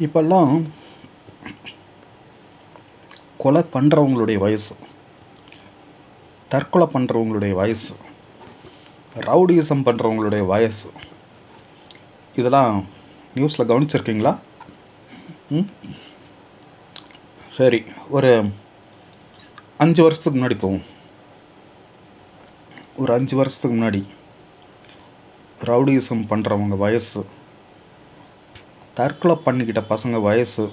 இப்போல்லாம் கொலை பண்ணுறவங்களுடைய வயசு தற்கொலை பண்ணுறவங்களுடைய வயசு ரவுடிசம் பண்ணுறவங்களுடைய வயசு. இதெல்லாம் நியூஸில் கவனிச்சிருக்கீங்களா? ம்? சரி ஒரு அஞ்சு வருஷத்துக்கு முன்னாடி போவோம். ஒரு அஞ்சு வருஷத்துக்கு முன்னாடி ரவுடிசம் பண்ணுறவங்க வயசு தற்கொலை பண்ணிக்கிட்ட பசங்க வயசு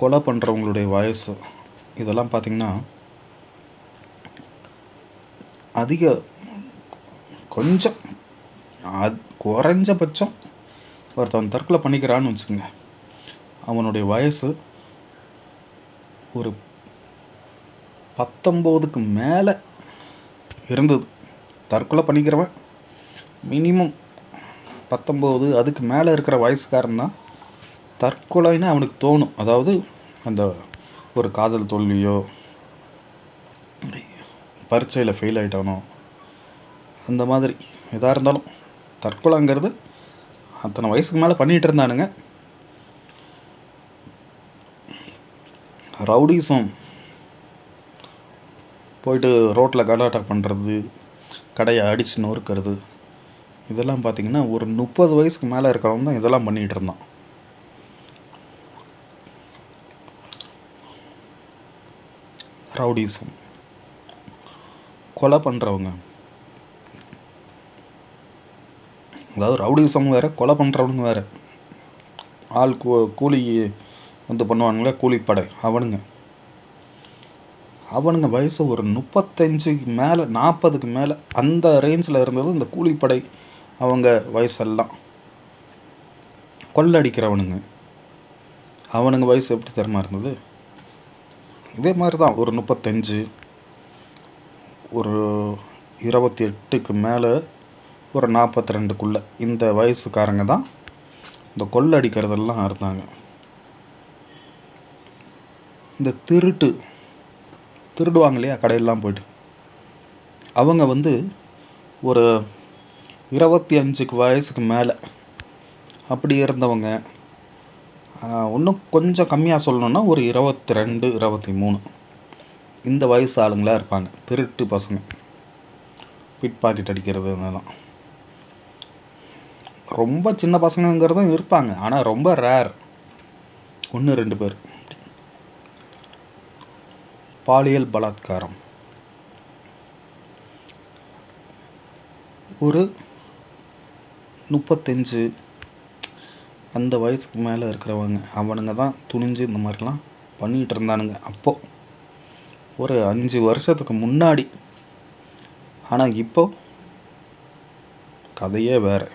கொலை பண்ணுறவங்களுடைய வயசு இதெல்லாம் பார்த்திங்கன்னா அதிக கொஞ்சம் அது குறைஞ்சபட்சம் ஒருத்தவன் தற்கொலை பண்ணிக்கிறான்னு வச்சுக்கோங்க. அவனுடைய வயசு ஒரு பத்தொம்போதுக்கு மேலே இருந்தது. தற்கொலை பண்ணிக்கிறவன் மினிமம் பத்தொம்போது அதுக்கு மேலே இருக்கிற வயசுக்காரன் தான் தற்கொலைன்னு அவனுக்கு தோணும். அதாவது அந்த ஒரு காதல் தோல்வியோ பரீட்சையில் ஃபெயில் ஆகிட்டானோ அந்த மாதிரி எதாக இருந்தாலும் தற்கொலைங்கிறது அத்தனை வயசுக்கு மேலே பண்ணிகிட்டு இருந்தானுங்க. ரவுடிசம். போயிட்டு ரோட்டில் கலாட்டா பண்ணுறது கடையை அடித்து நொறுக்கிறது இதெல்லாம் பார்த்திங்கன்னா ஒரு முப்பது வயசுக்கு மேலே இருக்கிறவங்க தான் இதெல்லாம் பண்ணிகிட்டு இருந்தான். ரவுடிசம். கொலை பண்ணுறவங்க அதாவது ரவுடிசம் வேறு கொலை பண்ணுறவனுங்க வேறு. ஆள் கூ கூலி வந்து பண்ணுவானுங்களே கூலிப்படை. அவனுங்க. அவனுங்க வயசு ஒரு முப்பத்தஞ்சுக்கு மேலே நாற்பதுக்கு மேலே அந்த ரேஞ்சில் இருந்தது இந்த கூலிப்படை அவங்க வயசெல்லாம். கொள்ளடிக்கிறவனுங்க. அவனுங்க வயசு எப்படி தெரியுமா இருந்தது? இதே மாதிரி தான் ஒரு முப்பத்தஞ்சு ஒரு இருபத்தி எட்டுக்கு மேலே ஒரு நாற்பத்தி ரெண்டுக்குள்ளே இந்த வயசுக்காரங்க தான் இந்த கொள்ளடிக்கிறதெல்லாம் இருந்தாங்க. இந்த திருட்டு திருடுவாங்க இல்லையா கடையெல்லாம் போய்ட்டு. அவங்க வந்து ஒரு இருபத்தி அஞ்சுக்கு வயசுக்கு மேலே. அப்படி இருந்தவங்க இன்னும் கொஞ்சம் கம்மியாக சொல்லணுன்னா ஒரு இருபத்தி ரெண்டு இருபத்தி மூணு. இந்த வயசு ஆளுங்களாக இருப்பாங்க. திருட்டு பசங்க. பிட் பாக்கெட் அடிக்கிறது இதெல்லாம் ரொம்ப சின்ன பசங்கங்கிறதும் இருப்பாங்க. ஆனால் ரொம்ப ரேர் ஒன்று ரெண்டு பேர். பாலியல் பலாத்காரம். ஒரு முப்பத்தஞ்சு அந்த வயசுக்கு மேலே இருக்கிறவங்க அவனுங்க தான் துணிஞ்சு இந்த மாதிரிலாம் பண்ணிகிட்டு இருந்தானுங்க. அப்போது ஒரு அஞ்சு வருஷத்துக்கு முன்னாடி. ஆனால் இப்போ கதையே வேறு.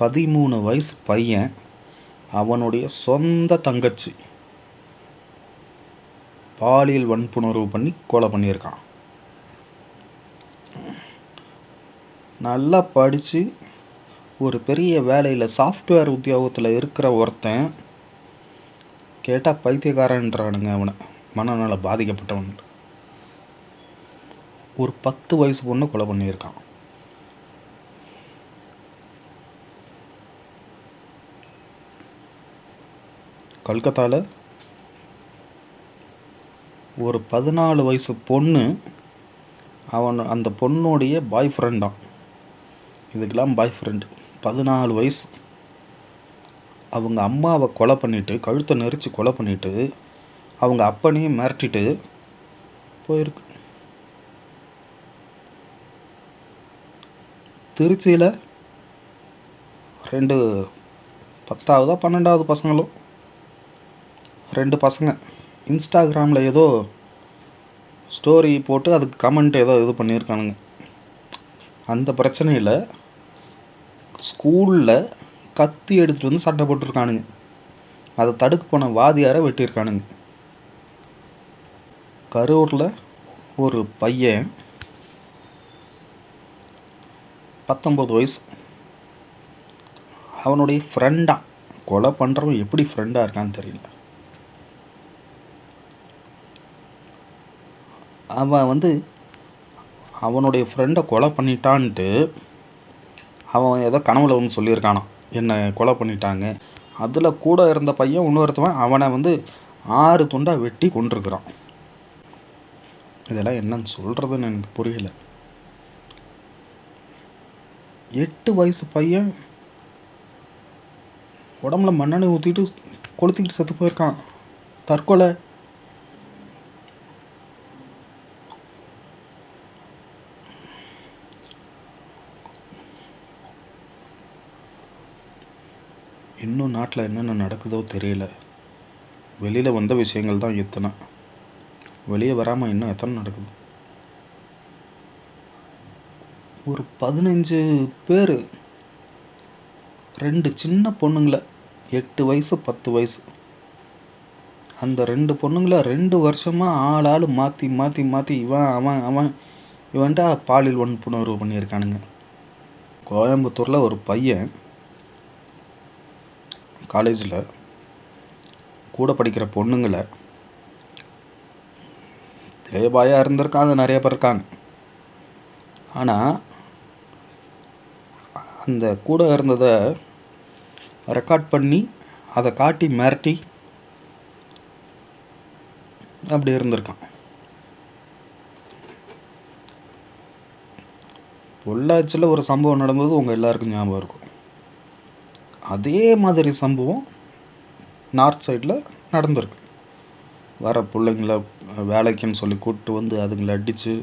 பதிமூணு வயசு பையன் அவனுடைய சொந்த தங்கச்சி பாலியல் வன்புணர்வு பண்ணி கொலை பண்ணியிருக்கான். நல்லா படித்து ஒரு பெரிய வேலையில் சாஃப்ட்வேர் உத்தியோகத்தில் இருக்கிற ஒருத்தன் கேட்டால் பைத்தியக்காரன்றானுங்க அவனை. மனநல பாதிக்கப்பட்டவன். ஒரு பத்து வயசு பொண்ணு கொலை பண்ணியிருக்கான். கல்கத்தாவில் ஒரு பதினாலு வயசு பொண்ணு அவன் அந்த பொண்ணுடைய பாய் ஃப்ரெண்டான் இதுக்கெல்லாம் பாய் ஃப்ரெண்டு பதினாலு வயசு. அவங்க அம்மாவை கொலை பண்ணிவிட்டு கழுத்தை நெரிச்சு கொலை பண்ணிவிட்டு அவங்க அப்பனையும் மிரட்டிட்டு போயிருக்கு. திருச்சியில் ரெண்டு பத்தாவதா பன்னெண்டாவது பசங்களும் ரெண்டு பசங்க. இன்ஸ்டாகிராமில் ஏதோ ஸ்டோரி போட்டு அதுக்கு கமெண்ட் ஏதோ இது பண்ணியிருக்கானுங்க. அந்த பிரச்சனையில் ஸ்கூலில் கத்தி எடுத்துகிட்டு வந்து சண்டை போட்டிருக்கானுங்க. அதை தடுக்க போன வாதியாரை வெட்டியிருக்கானுங்க. கரூரில் ஒரு பையன் பத்தொம்பது வயசு. அவனுடைய ஃப்ரெண்டாக கொலை பண்ணுறவன் எப்படி ஃப்ரெண்டாக இருக்கான்னு தெரியல. அவன் வந்து அவனுடைய ஃப்ரெண்டை கொலை பண்ணிட்டான்ட்டு அவன் ஏதோ கனவுல வந்து சொல்லியிருக்கானா என்னை கொலை பண்ணிட்டாங்க. அதில் கூட இருந்த பையன் இன்னொருத்தவன் அவனை வந்து ஆறு துண்டாக வெட்டி கொண்டிருக்கிறான் இதெல்லாம் என்னன்னு சொல்கிறதுன்னு எனக்கு புரியல. எட்டு வயசு பையன் உடம்புல மண்ணெண்ணெய் ஊற்றிட்டு கொளுத்திக்கிட்டு செத்து போயிருக்கான். தற்கொலை இன்னும் நாட்டில் என்னென்ன நடக்குதோ தெரியல. வெளியில் வந்த விஷயங்கள் தான் எத்தனை. வெளியே வராமல் இன்னும் எத்தனை நடக்குது? ஒரு பதினஞ்சு பேர். ரெண்டு சின்ன பொண்ணுங்களை எட்டு வயசு பத்து வயசு. அந்த ரெண்டு பொண்ணுங்களை ரெண்டு வருஷமாக ஆள் ஆள் மாற்றி மாற்றி மாற்றி இவன் அவன் அவன் இவன்ட்டா பாலியல் வன்புணர்வு பண்ணியிருக்கானுங்க. கோயம்புத்தூரில் ஒரு பையன் காலேஜில் கூட படிக்கிற பொண்ணுங்களை லேபாயாக இருந்திருக்காங்க நிறைய பேர் இருக்காங்க. ஆனால் அந்த கூட இருந்ததை ரெக்கார்ட் பண்ணி அதை காட்டி மிரட்டி அப்படி இருந்திருக்கான். பொள்ளாச்சியில் ஒரு சம்பவம் நடந்தது உங்கள் எல்லாருக்கும் ஞாபகம் இருக்கும். அதே மாதிரி சம்பவம் நார்த் சைடில் நடந்திருக்கு. வர பிள்ளைங்கள வேலைக்குன்னு சொல்லி கூப்பிட்டு வந்து அதுங்களை அடித்து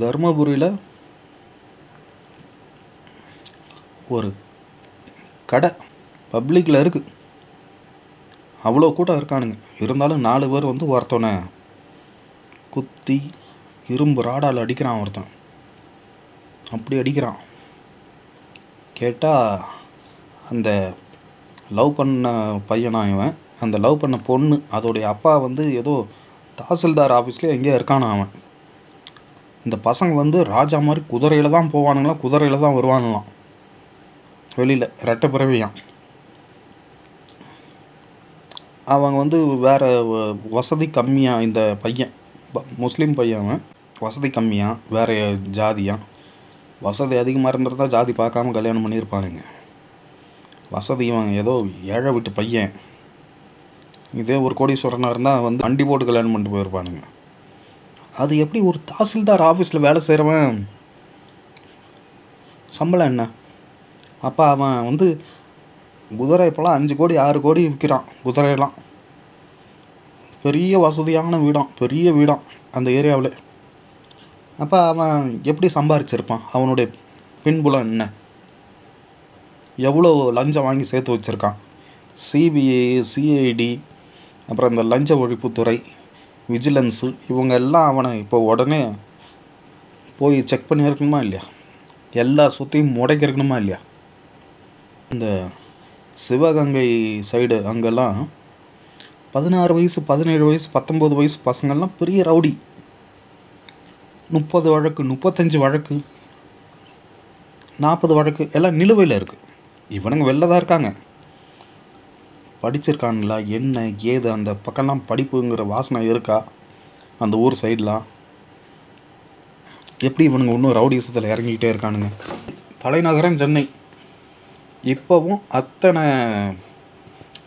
தருமபுரியில் ஒரு கடை பப்ளிக்கில் இருக்குது அவ்வளோ கூட்டம் இருக்கானுங்க. இருந்தாலும் நாலு பேர் வந்து ஒருத்தனை குத்தி இரும்பு ராடால் அடிக்கிறான் ஒருத்தன். அப்படி அடிக்கிறான். கேட்டால் அந்த லவ் பண்ண பையனா இவன்? அந்த லவ் பண்ண பொண்ணு அதோடைய அப்பா வந்து ஏதோ தாசில்தார் ஆஃபீஸ்லேயே எங்கேயோ இருக்கானா அவன்? இந்த பசங்க வந்து ராஜா மாதிரி குதிரையில் தான் போவானுங்களாம் குதிரையில் தான் வருவானுங்களாம். வெளியில் ரெட்டை பிறவியான் அவங்க வந்து வேறு வசதி கம்மியாக இந்த பையன் முஸ்லீம் பையன் அவன். வசதி கம்மியாக வேறு ஜாதியாக வசதி அதிகமாக இருந்திருந்தா ஜாதி பார்க்காம கல்யாணம் பண்ணியிருப்பானுங்க வசதி இவன் ஏதோ ஏழை விட்டு பையன். இதே ஒரு கோடீஸ்வரனாக இருந்தால் வந்து வண்டி போட்டு கல்யாணம் பண்ணிட்டு போயிருப்பானுங்க. அது எப்படி ஒரு தாசில்தார் ஆஃபீஸில் வேலை செய்கிறவன் சம்பளம் என்ன? அப்போ அவன் வந்து குதிரை இப்போலாம் அஞ்சு கோடி ஆறு கோடி விற்கிறான் குதிரையெல்லாம். பெரிய வசதியான வீடாம் பெரிய வீடாம் அந்த ஏரியாவில். அப்போ அவன் எப்படி சம்பாரிச்சிருப்பான்? அவனுடைய பின்புலம் என்ன? எவ்வளோ லஞ்சம் வாங்கி சேர்த்து வச்சுருக்கான்? சிபிஐ சிஐடி அப்புறம் இந்த லஞ்ச ஒழிப்புத்துறை விஜிலன்ஸு இவங்க எல்லாம் அவனை இப்போ உடனே போய் செக் பண்ணியிருக்கணுமா இல்லையா? எல்லா சொத்தையும் முடக்கிருக்கணுமா இல்லையா? இந்த சிவகங்கை சைடு அங்கெல்லாம் பதினாறு வயசு பதினேழு வயசு பத்தொம்போது வயசு பசங்கள்லாம் பெரிய ரவுடி. முப்பது வழக்கு முப்பத்தஞ்சு வழக்கு நாற்பது வழக்கு எல்லாம் நிலுவையில் இருக்குது இவனுங்க வெளில தான் இருக்காங்க. படிச்சிருக்கானுங்களா? என்ன ஏது அந்த பக்கம்லாம் படிப்புங்கிற வாசனை இருக்கா? அந்த ஊர் சைட்லாம். எப்படி இவனுங்க இன்னும் ரவுடிசத்தில் இறங்கிக்கிட்டே இருக்கானுங்க? தலைநகரம் சென்னை. இப்போவும் அத்தனை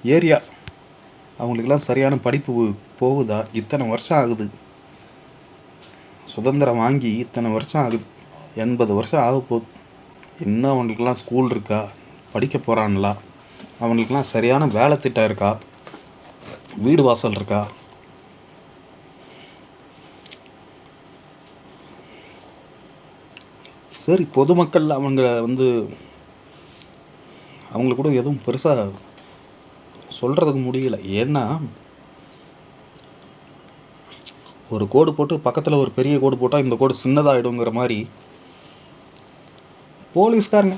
ஏரியா அவங்களுக்கெல்லாம் சரியான படிப்பு போகுதா? இத்தனை வருஷம் ஆகுது. சுதந்திரம் வாங்கி இத்தனை வருஷம் ஆகுது. எண்பது வருஷம் ஆக போகுது. இன்னும் அவங்களுக்கெல்லாம் ஸ்கூல் இருக்கா? படிக்க போகிறாங்களா அவங்களுக்கெல்லாம் சரியான வேலை திட்டம் இருக்கா? வீடு வாசல் இருக்கா? சரி பொதுமக்கள் அவங்க வந்து அவங்களுக்கு கூட எதுவும் பெருசாக சொல்கிறதுக்கு முடியல. ஏன்னா ஒரு கோடு போட்டு பக்கத்தில் ஒரு பெரிய கோடு போட்டால் இந்த கோடு சின்னதாகிடுங்கிற மாதிரி. போலீஸ்காரங்க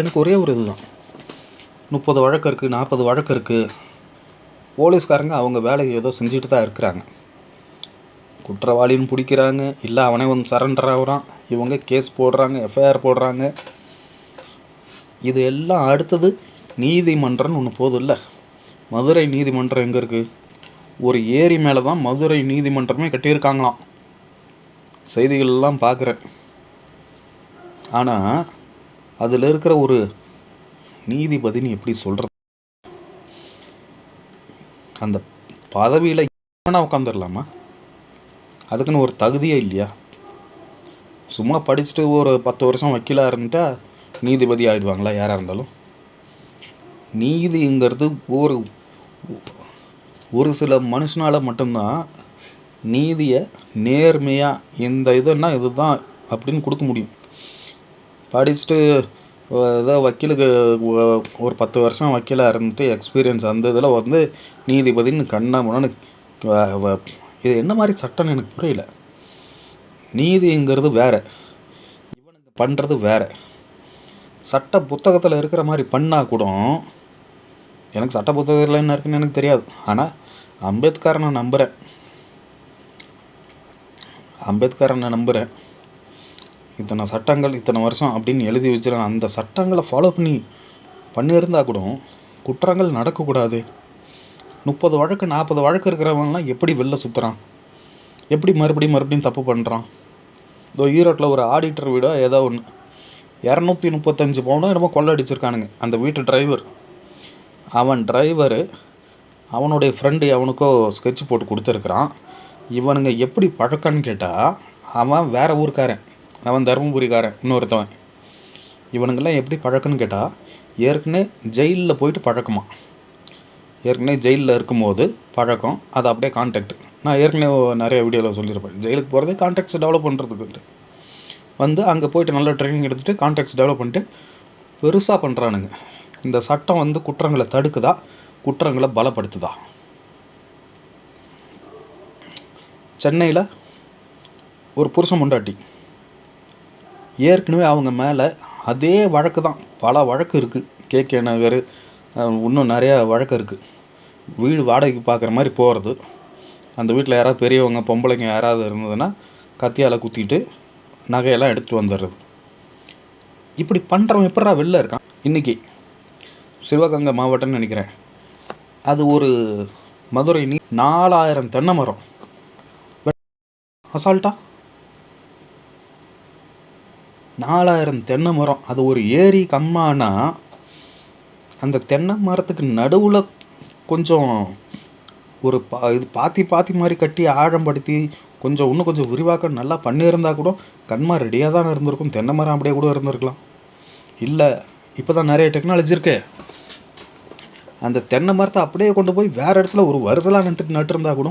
எனக்கு ஒரே ஒரு இதுதான். முப்பது வழக்கு இருக்குது நாற்பது வழக்கு இருக்குது போலீஸ்காரங்க அவங்க வேலையை ஏதோ செஞ்சுட்டு தான் இருக்கிறாங்க. குற்றவாளின்னு பிடிக்கிறாங்க இல்லை அவனே வந்து சரண்டர் ஆகுறான் இவங்க கேஸ் போடுறாங்க எஃப்ஐஆர் போடுறாங்க. இது எல்லாம் அடுத்தது நீதிமன்றம்னு ஒன்று போதும் இல்லை மதுரை நீதிமன்றம் எங்கே இருக்குது ஒரு ஏரி மேலே தான் மதுரை நீதிமன்றமே கட்டியிருக்காங்களாம். செய்திகள்லாம் பார்க்குறேன். ஆனால் அதில் இருக்கிற ஒரு நீதிபதின்னு எப்படி சொல்கிறது அந்த பதவியில் என்ன உட்காந்துடலாமா அதுக்குன்னு ஒரு தகுதியே இல்லையா? சும்மா படிச்சுட்டு ஒரு பத்து வருஷம் வக்கீலாக இருந்துட்டா நீதிபதி ஆகிடுவாங்களா யாராக இருந்தாலும். நீதிங்கிறது ஒரு ஒரு சில மனுஷனால் மட்டும்தான் நீதியை நேர்மையாக இந்த இதுன்னா இதுதான் அப்படின்னு கொடுக்க முடியும். படிச்சுட்டு ஏதோ வக்கீலுக்கு ஒரு பத்து வருஷம் வக்கீலாக இருந்துட்டு எக்ஸ்பீரியன்ஸ் அந்த இதில் வந்து நீதிபதின்னு கண்ணா முன்னான்னு வ- இது என்ன மாதிரி சட்டம்னு எனக்கு புரியல. நீதிங்கிறது வேற. இவனுக்கு பண்ணுறது வேற. சட்ட புத்தகத்தில் இருக்கிற மாதிரி பண்ணால் கூட எனக்கு சட்ட புத்தகத்தில் என்ன இருக்குன்னு எனக்கு தெரியாது. ஆனால் அம்பேத்கரை நான் நம்புகிறேன் அம்பேத்கரை நான் நம்புகிறேன் இத்தனை சட்டங்கள் இத்தனை வருஷம் அப்படின்னு எழுதி வச்சுருக்கேன் அந்த சட்டங்களை ஃபாலோ பண்ணி பண்ணியிருந்தா கூட குற்றங்கள் நடக்கக்கூடாது. முப்பது வழக்கு நாற்பது வழக்கு இருக்கிறவங்கலாம் எப்படி வெளில சுற்றுறான் எப்படி மறுபடியும் மறுபடியும் தப்பு பண்ணுறான் இதோ ஈரோட்டில் ஒரு ஆடிட்டர் வீடோ ஏதோ ஒன்று இரநூத்தி முப்பத்தஞ்சு பவுனோ என்னமோ கொள்ளடிச்சிருக்கானுங்க அந்த வீட்டு டிரைவர் அவன் டிரைவரு அவனுடைய ஃப்ரெண்டு எவனுக்கோ ஸ்கெட்ச் போட்டு கொடுத்துருக்குறான். இவனுங்க எப்படி பழக்கம்னு கேட்டால் அவன் வேறு ஊருக்காரன். அவன் தருமபுரிக்காரன் இன்னொருத்தவன். இவனுங்கெல்லாம் எப்படி பழக்கம்னு கேட்டால் ஏற்கனவே ஜெயிலில் போயிட்டு பழக்கமா. ஏற்கனவே ஜெயிலில் இருக்கும்போது பழக்கம் அது அப்படியே கான்டாக்ட் நான் ஏற்கனவே நிறைய வீடியோவில் சொல்லியிருப்பேன். ஜெயிலுக்கு போகிறதே கான்டாக்ட்ஸ் டெவலப் பண்ணுறதுக்கு வந்து அங்கே போயிட்டு நல்ல ட்ரைனிங் எடுத்துகிட்டு கான்டாக்ட்ஸ் டெவலப் பண்ணிட்டு பெருசாக பண்ணுறானுங்க இந்த சட்டம் வந்து குற்றங்களை தடுக்குதா? குற்றங்களை பலப்படுத்துதா? சென்னையில் ஒரு புருஷன் முண்டாட்டி. ஏற்கனவே அவங்க மேலே அதே வழக்கு தான். பல வழக்கு இருக்குது கே. கே. நகர் இன்னும் நிறையா வழக்கு இருக்குது வீடு வாடகைக்கு பார்க்குற மாதிரி போகிறது அந்த வீட்டில் யாராவது பெரியவங்க பொம்பளைங்க யாராவது இருந்ததுன்னா கத்தியால் குத்திட்டு நகையெல்லாம் எடுத்துகிட்டு வந்துடுறது. இப்படி பண்ணுறவன் எப்படா வெளில இருக்கான்? இன்றைக்கி சிவகங்கை மாவட்டம்னு நினைக்கிறேன். அது ஒரு மதுரை நீ நாலாயிரம் தென்னை மரம். அசால்ட்டா? நாலாயிரம் தென்னை மரம். அது ஒரு ஏரி கம்மானா அந்த தென்னை மரத்துக்கு நடுவில் கொஞ்சம் ஒரு பா இது பாத்தி பாத்தி மாதிரி கட்டி ஆழம்படுத்தி கொஞ்சம் இன்னும் கொஞ்சம் விரிவாக்கம் நல்லா பண்ணியிருந்தா கூட கண்மா ரெடியாக தான் இருந்திருக்கும். தென்னை மரம் அப்படியே கூட இருந்திருக்கலாம். இல்லை இப்போ தான் நிறைய டெக்னாலஜி இருக்கு. அந்த தென்னை மரத்தை அப்படியே கொண்டு போய் வேறு இடத்துல ஒரு வருதலாக நட்டு நட்டுருந்தா கூட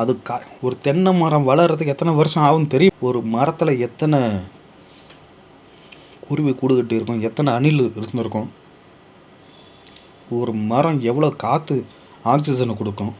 அது கா ஒரு தென்னை மரம் வளர்கிறதுக்கு எத்தனை வருஷம் ஆகும்னு தெரியும். ஒரு மரத்தில் எத்தனை குருவி கூடு கட்டி இருக்கும் எத்தனை அணில் இருந்திருக்கும். ஒரு மரம் எவ்வளோ காற்று ஆக்சிஜனை கொடுக்கும்.